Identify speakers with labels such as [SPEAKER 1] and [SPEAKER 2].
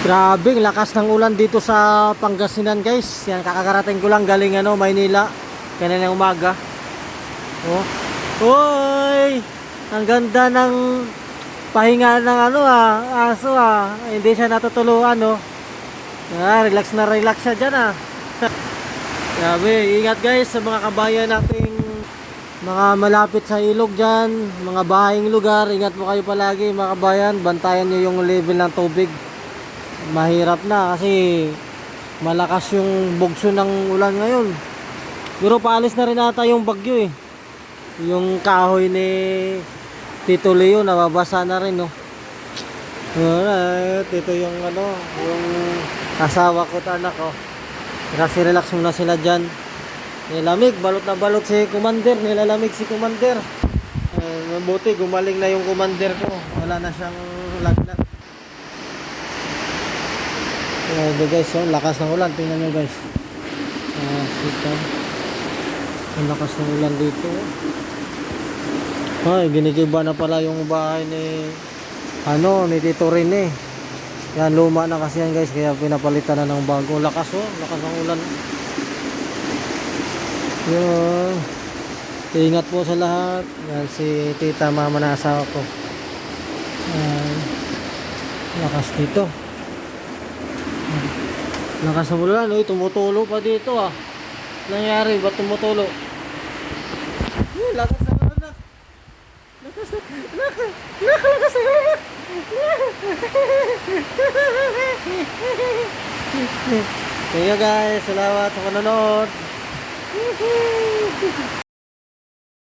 [SPEAKER 1] Grabe, lakas ng ulan dito sa Pangasinan guys. Yan, kakakarating ko lang galing ano, Maynila. Kanina umaga. Oh. Hoy! Ang ganda ng pahinga ng ano ah, aso ah. Hindi siya natutuluan no. Ah, relax na relax siya dyan ah. Grabe, ingat guys sa mga kabayan nating mga malapit sa ilog dyan, mga bahayang lugar. Ingat po kayo palagi mga kabayan. Bantayan nyo yung level ng tubig mahirap na kasi malakas yung bugso ng ulan ngayon. Pero paalis na rin ata yung bagyo eh. Yung kahoy ni Tito Leo nababasa na rin no. Alright, ito yung ano, yung asawa ko at anak ko. Kasi relax muna sila dyan. Nilamig, balot na balot si Commander, nilalamig si Commander. Eh, mabuti, gumaling na yung Commander ko. Wala na siyang lagnat. Grabe guys, oh, lakas ng ulan. Tingnan nyo guys. Ah, sita. Ang lakas ng ulan dito. oh. Ay, ginigiba na pala yung bahay ni ano, ni Tito Rene. Yan, luma na kasi yan guys, kaya pinapalitan na ng bago. Lakas oh, lakas ng ulan. Yun. Ingat po sa lahat. Yan si Tita Mama na asawa ko. Yan. Lakas dito. Lakas ng ulan, uy, tumutulo pa dito ah. Nangyari, ba't tumutulo? Uy, lakas ng ulan na. Lakas na, lakas, lakas, lakas ng ulan. Kaya guys, salamat sa panonood.